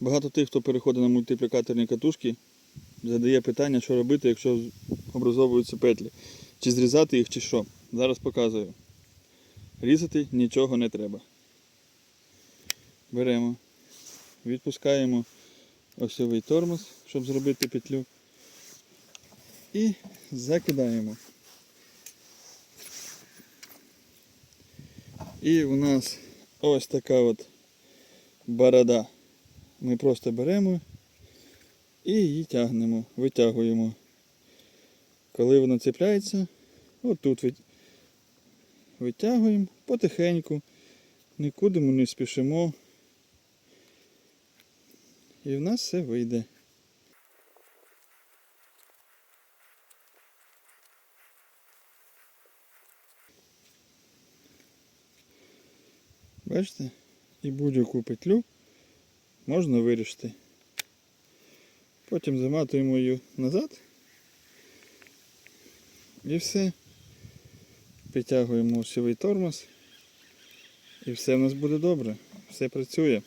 Багато тих, хто переходить на мультиплікаторні катушки, задає питання, що робити, якщо образовуються петлі. Чи зрізати їх, чи що. Зараз показую. Різати нічого не треба. Беремо, відпускаємо осьовий тормоз, щоб зробити петлю. І закидаємо. І у нас ось така от борода. Ми просто беремо і її тягнемо, витягуємо. Коли вона цепляється, отут вит- витягуємо потихеньку, нікуди ми не спішимо. І в нас все вийде. Бачите? І будь-яку петлю можна вирішити. Потім заматуємо її назад. І все. Підтягуємо осьовий тормоз. І все в нас буде добре. Все працює.